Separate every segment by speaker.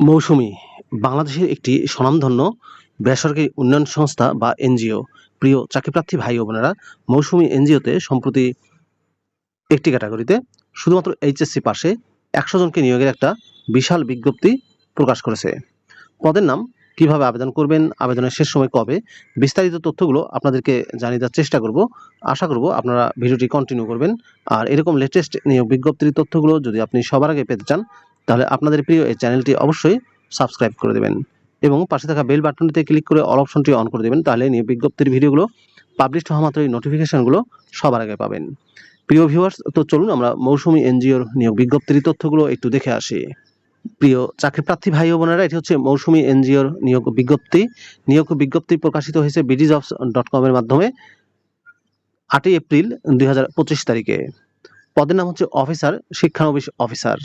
Speaker 1: মৌসুমী বাংলাদেশের একটি স্বনামধন্য বেসরকারি উন্নয়ন সংস্থা বা এনজিও। প্রিয় চাকরিপ্রার্থী ভাই ও বোনেরা, মৌসুমী এনজিওতে সম্প্রতি একটি ক্যাটাগরিতে শুধুমাত্র এইচএসসি পাশে একশো জনকে নিয়োগের একটা বিশাল বিজ্ঞপ্তি প্রকাশ করেছে। পদের নাম, কীভাবে আবেদন করবেন, আবেদনের শেষ সময় কবে, বিস্তারিত তথ্যগুলো আপনাদেরকে জানিয়ে দেওয়ার চেষ্টা করব। আশা করব আপনারা ভিডিওটি কন্টিনিউ করবেন। আর এরকম লেটেস্ট নিয়োগ বিজ্ঞপ্তির তথ্যগুলো যদি আপনি সবার আগে পেতে চান তাহলে আপনাদের প্রিয় এই চ্যানেলটি অবশ্যই সাবস্ক্রাইব করে দেবেন এবং পাশে থাকা বেল বাটনটিতে ক্লিক করে অল অপশনটি অন করে দেবেন, তাহলে নিয়োগ বিজ্ঞপ্তির ভিডিওগুলো পাবলিশ হওয়া মাত্রই নোটিফিকেশনগুলো সবার আগে পাবেন। প্রিয় ভিউয়ার্স তো চলুন আমরা মৌসুমী এনজিওর নিয়োগ বিজ্ঞপ্তির তথ্যগুলো একটু দেখে আসি। প্রিয় চাকরিপ্রার্থী ভাই ও বোনেরা, এটি হচ্ছে মৌসুমী এনজিওর নিয়োগ বিজ্ঞপ্তি। নিয়োগ বিজ্ঞপ্তি প্রকাশিত হয়েছে বিডি জবস ডট কমের মাধ্যমে আটই এপ্রিল দুই হাজার পঁচিশ তারিখে। পদের নাম হচ্ছে অফিসার শিক্ষানবিশ অফিসার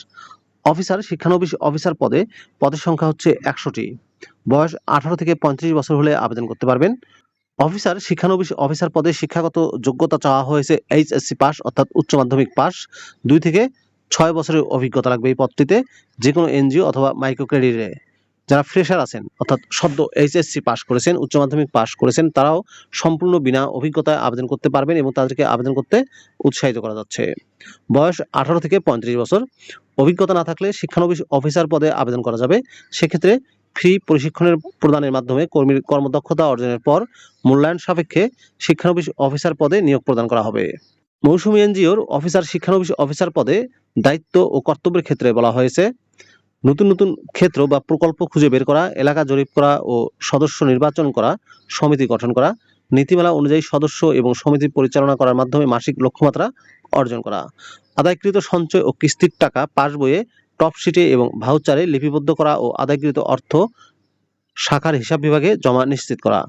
Speaker 1: অফিসার, শিক্ষানবিশ অফিসার পদে, পদের সংখ্যা হচ্ছে একশোটি। বয়স আঠারো থেকে পঁয়ত্রিশ বছর হলে আবেদন করতে পারবেন। অফিসার, শিক্ষানবিশ অফিসার পদে শিক্ষাগত যোগ্যতা চাওয়া হয়েছে এইচএসসি পাস, অর্থাৎ উচ্চ মাধ্যমিক পাস। দুই থেকে ছয় বছরের অভিজ্ঞতা লাগবে এই পদটিতে যে কোনো এনজিও অথবা মাইক্রো ক্রেডিটে যারা ফ্রেশার আছেন, অর্থাৎ সদ্য এইচএসসি পাস করেছেন, উচ্চ মাধ্যমিক পাস করেছেন, তারাও সম্পূর্ণ বিনা অভিজ্ঞতায় আবেদন করতে পারবেন এবং তাদেরকে আবেদন করতে উৎসাহিত করা যাচ্ছে। বয়স আঠারো থেকে পঁয়ত্রিশ বছর। অভিজ্ঞতা না থাকলে শিক্ষানবিশ অফিসার পদে আবেদন করা যাবে। সেক্ষেত্রে ফ্রি প্রশিক্ষণের প্রদানের মাধ্যমে কর্মীর কর্মদক্ষতা অর্জনের পর মূল্যায়ন সাপেক্ষে শিক্ষানবিশ অফিসার পদে নিয়োগ প্রদান করা হবে। মৌসুমী এনজিওর অফিসার শিক্ষানবিশ অফিসার পদে দায়িত্ব ও কর্তব্যের ক্ষেত্রে বলা হয়েছে, নতুন নতুন ক্ষেত্র বা প্রকল্প খুঁজে বের করা, এলাকা জরিপ করা ও সদস্য নির্বাচন করা, সমিতি গঠন করা নীতিমালা অনুযায়ী সদস্য এবং সমিতি পরিচালনা করার মাধ্যমে মাসিক লক্ষ্যমাত্রা অর্জন করা। আদায়কৃত সঞ্চয় ও কিস্তির টাকা পাস বইয়ে টপ শিটে এবং ভাউচারে লিপিবদ্ধ করা ও আদায়কৃত অর্থ শাখার হিসাব বিভাগে জমা নিশ্চিত করা।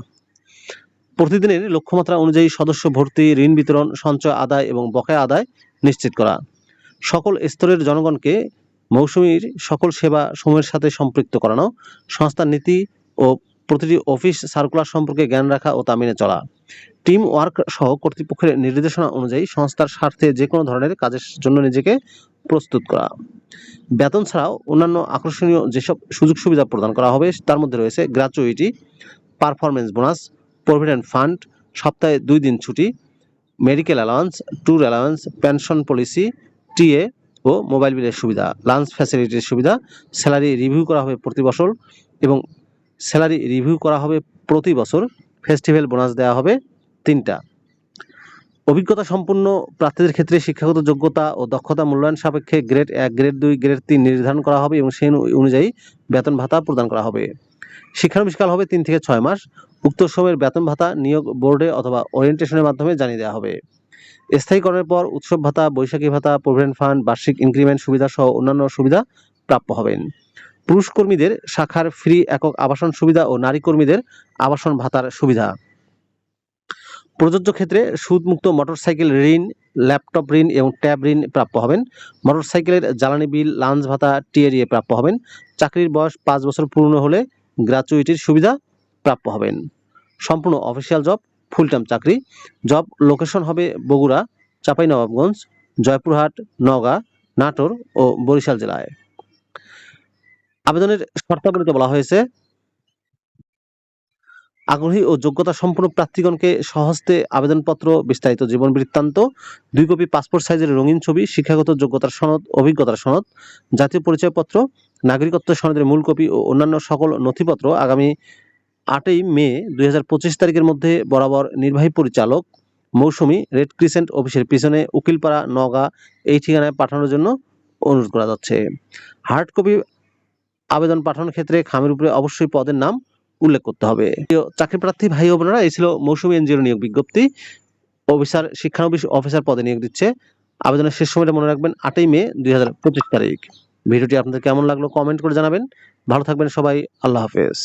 Speaker 1: প্রতিদিনের লক্ষ্যমাত্রা অনুযায়ী সদস্য ভর্তি, ঋণ বিতরণ, সঞ্চয় আদায় এবং বকেয়া আদায় নিশ্চিত করা। সকল স্তরের জনগণকে মৌসুমীর সকল সেবা সময়ের সাথে সম্পৃক্ত করানো, সংস্থার নীতি ও প্রতিটি অফিস সার্কুলার সম্পর্কে জ্ঞান রাখা ও তা মেনে চলা। টিম ওয়ার্ক সহ কর্তৃপক্ষের নির্দেশনা অনুযায়ী সংস্থার স্বার্থে যে কোনো ধরনের কাজের জন্য নিজেকে প্রস্তুত করা। বেতন ছাড়াও অন্যান্য আকর্ষণীয় যেসব সুযোগ সুবিধা প্রদান করা হবে, তার মধ্যে রয়েছে gratuity performance bonus, provident fund, সপ্তাহে দুই দিন ছুটি, medical allowance tour allowance pension policy, TA ও মোবাইল বিলের সুবিধা, লাঞ্চ ফ্যাসিলিটির সুবিধা, স্যালারি রিভিউ করা হবে প্রতি বছর এবং স্যালারি রিভিউ করা হবে প্রতি বছর, ফেস্টিভ্যাল বোনাস দেওয়া হবে তিনটা। অভিজ্ঞতা সম্পন্ন প্রার্থীদের ক্ষেত্রে শিক্ষাগত যোগ্যতা ও দক্ষতা মূল্যায়ন সাপেক্ষে গ্রেড এক, গ্রেড দুই, গ্রেড তিন নির্ধারণ করা হবে এবং সেই অনুযায়ী বেতন ভাতা প্রদান করা হবে। শিক্ষানবিষ্কাল হবে তিন থেকে ছয় মাস। উক্ত সময়ের বেতন ভাতা নিয়োগ বোর্ডে অথবা ওরিয়েন্টেশনের মাধ্যমে জানিয়ে দেওয়া হবে। স্থায়ীকরণের পর উৎসব ভাতা, বৈশাখী ভাতা প্রভিডেন্ট ফান্ড বার্ষিক ইনক্রিমেন্ট সুবিধা সহ অন্যান্য সুবিধা প্রাপ্য হবেন। পুরুষ কর্মীদের শাখার ফ্রি একক আবাসন সুবিধা ও নারী কর্মীদের আবাসন ভাতার সুবিধা। প্রযোজ্য ক্ষেত্রে সুদমুক্ত মোটরসাইকেল ঋণ, ল্যাপটপ ঋণ এবং ট্যাব ঋণ প্রাপ্য হবেন। মোটরসাইকেলের জ্বালানি বিল, লাঞ্চ ভাতা টিএরিএ প্রাপ্য হবেন। চাকরির বয়স পাঁচ বছর পূর্ণ হলে গ্র্যাচুইটির সুবিধা প্রাপ্য হবেন। সম্পূর্ণ অফিসিয়াল জব ফুল টাইম চাকরি। জব লোকেশন হবে বগুড়া, চাঁপাইনবাবগঞ্জ, জয়পুরহাট, নওগাঁ, নাটোর ও বরিশাল জেলায়। আবেদনের শর্তাবলীতে বলা হয়েছে। আগ্রহী ও যোগ্যতা সম্পন্ন প্রার্থীগণকে সহস্তে আবেদনপত্র, বিস্তারিত জীবন বৃত্তান্ত, দুই কপি পাসপোর্ট সাইজের রঙিন ছবি, শিক্ষাগত যোগ্যতার সনদ, অভিজ্ঞতার সনদ, জাতীয় পরিচয়পত্র, নাগরিকত্ব সনদের মূল কপি ও অন্যান্য সকল নথিপত্র আগামী আটই মে দুই হাজার পঁচিশ তারিখের মধ্যে বরাবর নির্বাহী পরিচালক, মৌসুমী রেড ক্রিসেন্ট অফিসের পিছনে উকিলপাড়া নগা এই ঠিকানায় পাঠানোর জন্য অনুরোধ করা যাচ্ছে। হার্ড কপি আবেদন পাঠানোর ক্ষেত্রে খামের উপরে অবশ্যই পদের নাম উল্লেখ করতে হবে। চাকরি প্রার্থী ভাই ও বোনেরা, এই ছিল মৌসুমী এনজিও নিয়োগ বিজ্ঞপ্তি। অফিসার, শিক্ষানবিশ অফিসার পদে নিয়োগ দিচ্ছে। আবেদনের শেষ সময়টা মনে রাখবেন আটই মে দুই হাজার পঁচিশ তারিখ। ভিডিওটি আপনাদের কেমন লাগল কমেন্ট করে জানাবেন। ভালো থাকবেন সবাই। আল্লাহ হাফেজ।